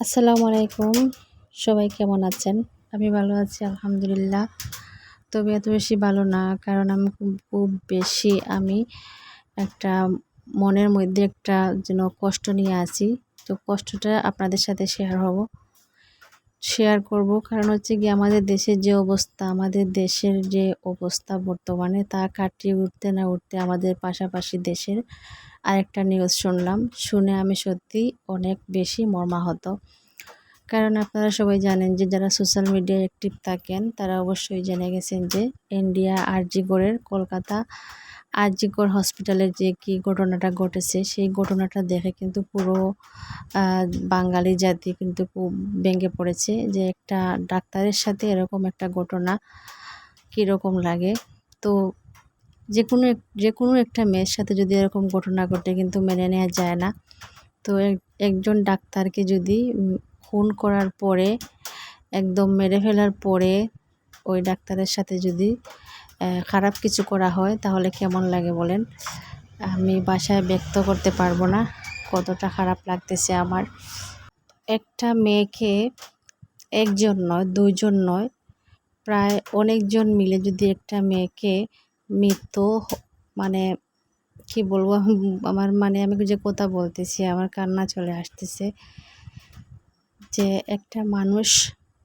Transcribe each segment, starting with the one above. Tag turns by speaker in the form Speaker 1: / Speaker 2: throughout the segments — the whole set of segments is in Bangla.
Speaker 1: আসসালামু আলাইকুম। সবাই কেমন আছেন? আমি ভালো আছি, আলহামদুলিল্লাহ। তবে এত বেশি ভালো না, কারণ আমি খুব বেশি আমি একটা মনের মধ্যে একটা যেন কষ্ট নিয়ে আছি। তো কষ্টটা আপনাদের সাথে শেয়ার হব। শেয়ার করব। কারণ হচ্ছে কি আমাদের দেশের যে অবস্থা, আমাদের দেশের যে অবস্থা বর্তমানে, তা কাটিয়ে উঠতে না উঠতে আমাদের পাশাপাশি দেশের আরেকটা নিউজ শুনলাম। শুনে আমি সত্যি অনেক বেশি মর্মাহত। কারণ আপনারা সবাই জানেন যে যারা সোশ্যাল মিডিয়ায় অ্যাক্টিভ থাকেন, তারা অবশ্যই জেনে গেছেন যে ইন্ডিয়া আরজিগড়ের কলকাতা আরজিগড় হসপিটালের যে কি ঘটনাটা ঘটেছে, সেই ঘটনাটা দেখে কিন্তু পুরো বাঙালি জাতি কিন্তু খুব ভেঙে পড়েছে যে একটা ডাক্তারের সাথে এরকম একটা ঘটনা কীরকম লাগে। তো যে কোনো যে কোনো একটা মেয়ের সাথে যদি এরকম ঘটনা ঘটে কিন্তু মেনে নেওয়া যায় না। তো একজন ডাক্তারকে যদি খুন করার পরে, একদম মেরে ফেলার পরে ওই ডাক্তারের সাথে যদি খারাপ কিছু করা হয়, তাহলে কেমন লাগে বলেন? আমি বাসায় ব্যক্ত করতে পারব না, কতটা খারাপ লাগতেছে আমার। একটা মেয়েকে একজন নয়, দুইজন নয়, প্রায় অনেকজন মিলে যদি একটা মেয়েকে মৃত্যু মানে কি বলব, আমার মানে আমি যে কথা বলতেছি, আমার কান্না চলে আসতেছে। যে একটা মানুষ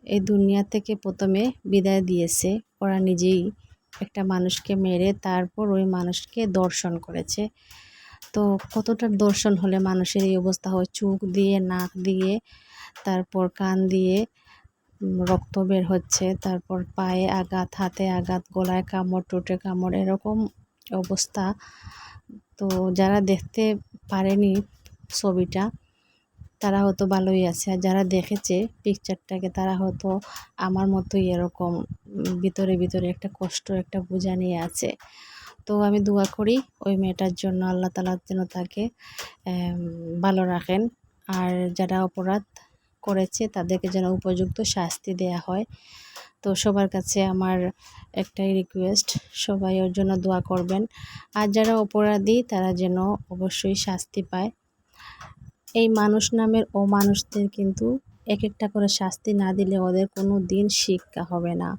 Speaker 1: এই দুনিয়া থেকে প্রথমে বিদায় দিয়েছে। ওরা নিজেই একটা মানুষকে মেরে তারপর ওই মানুষকে দর্শন করেছে। তো কতটা দর্শন হলে মানুষের এই অবস্থা হয়? চোখ দিয়ে, নাক দিয়ে, তারপর কান দিয়ে রক্ত বের হচ্ছে, তারপর পায়ে আঘাত, হাতে আঘাত, গলায় কামড় টোটে কামড়, এরকম অবস্থা। তো যারা দেখতে পারেনি ছবিটা তারা হয়তো ভালোই আছে। আর যারা দেখেছে পিকচারটাকে তারা হয়তো আমার মতোই এরকম ভিতরে ভিতরে একটা কষ্ট, একটা বোঝা নিয়ে আছে। তো আমি দোয়া করি ওই মেয়েটার জন্য আল্লাহ তালা যেন তাকে ভালো রাখেন। আর যারা অপরাধ করেছে, তাদেরকে যেন উপযুক্ত শাস্তি দেয়া হয়। তো সবার কাছে আমার একটাই রিকোয়েস্ট সবাই ওর জন্য দোয়া করবেন। আর যারা অপরাধী, তারা যেন অবশ্যই শাস্তি পায়। এই মানুষ নামের অমানুষদের মানুষদের কিন্তু এক একটা করে শাস্তি না দিলে ওদের কোনো দিন শিক্ষা হবে না।